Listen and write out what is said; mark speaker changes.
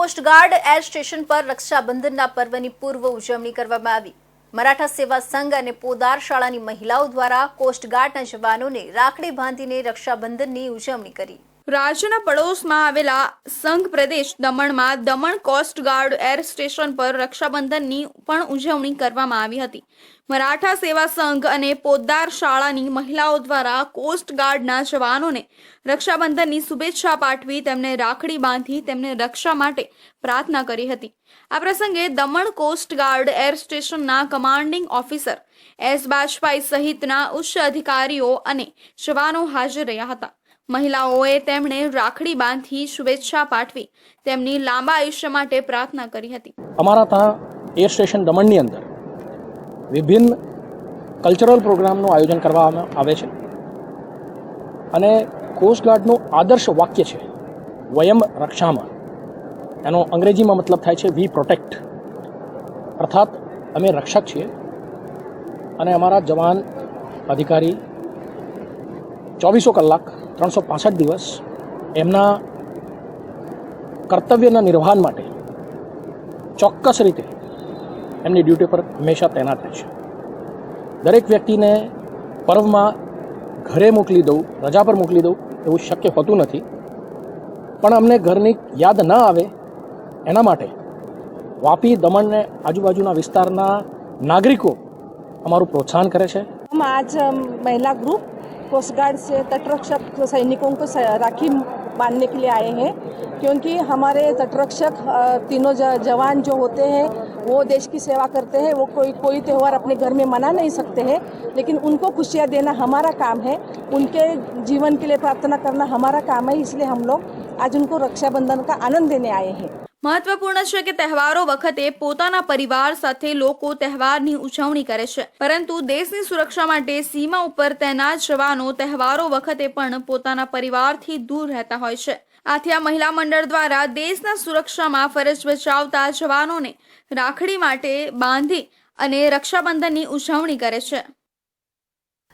Speaker 1: Coast guard air station પર રક્ષાબંધનના પર્વની પૂર્વ ઉજવણી કરવામાં આવી. મરાઠા સેવા સંઘ અને પોદાર શાળાની મહિલાઓ દ્વારા કોસ્ટગાર્ડના જવાનોને રાખડી બાંધીને રક્ષાબંધનની ઉજવણી કરી. રાજ્યના પડોશમાં આવેલા સંઘ પ્રદેશ દમણમાં Daman coast guard air station પર રક્ષાબંધનની પણ ઉજવણી કરવામાં આવી હતી. મરાઠા સેવા સંઘ અને પોદ્દાર શાળાની મહિલાઓ દ્વારા કોસ્ટ ગાર્ડના જવાનોને રક્ષાબંધનની શુભેચ્છા પાઠવી તેમને રાખડી બાંધી તેમને રક્ષા માટે પ્રાર્થના કરી હતી. આ પ્રસંગે દમણ કોસ્ટ ગાર્ડ એર સ્ટેશનના કમાન્ડિંગ ઓફિસર એસ બાજપાઈ સહિતના ઉચ્ચ અધિકારીઓ અને જવાનો હાજર રહ્યા હતા. મહિલાઓએ તેમણે રાખડી બાંધી શુભેચ્છા પાઠવી તેમની લાંબા આયુષ્ય માટે પ્રાર્થના કરી હતી.
Speaker 2: અમારા ત્યાં એર સ્ટેશન દમણની અંદર વિભિન્ન કલ્ચરલ પ્રોગ્રામનું આયોજન કરવામાં આવે છે અને કોસ્ટગાર્ડનું આદર્શ વાક્ય છે, વયમ રક્ષામાં એનો અંગ્રેજીમાં મતલબ થાય છે, વી પ્રોટેક્ટ અર્થાત, અમે રક્ષક છીએ અને અમારા જવાન અધિકારી ચોવીસો કલાક ત્રણસો પાસઠ દિવસ એમના કર્તવ્યના નિર્વહન માટે ચોક્કસ રીતે એમની ડ્યુટી પર હંમેશા તૈનાત રહે છે. દરેક વ્યક્તિને પર્વમાં ઘરે મોકલી દઉં, રજા પર મોકલી દઉં એવું શક્ય હોતું નથી. પણ અમને ઘરની યાદ ન આવે એના માટે વાપી દમણને આજુબાજુના વિસ્તારના નાગરિકો અમારું પ્રોત્સાહન કરે છે.
Speaker 3: આજ મહિલા ગ્રુપ कोस्ट गार्ड से तटरक्षक सैनिकों को राखी बांधने के लिए आए हैं, क्योंकि हमारे तटरक्षक तीनों जवान जो होते हैं, वो देश की सेवा करते हैं, वो कोई कोई त्यौहार अपने घर में मना नहीं सकते हैं, लेकिन उनको खुशियाँ देना हमारा काम है, उनके जीवन के लिए प्रार्थना करना हमारा काम है, इसलिए हम लोग आज उनको रक्षाबंधन का आनंद देने आए हैं।
Speaker 1: મહત્વપૂર્ણ છે કે તહેવારો વખતે પોતાના પરિવાર સાથે લોકો તહેવારની ઉજવણી કરે છે. પરંતુ દેશની સુરક્ષા માટે સીમા ઉપર તૈનાત જવાનો તહેવારો વખતે પણ પોતાના પરિવારથી દૂર રહેતા હોય છે. આથી આ મહિલા મંડળ દ્વારા દેશના સુરક્ષામાં ફરજ બજાવતા જવાનોને રાખડી માટે બાંધી અને રક્ષાબંધનની ઉજવણી કરે છે.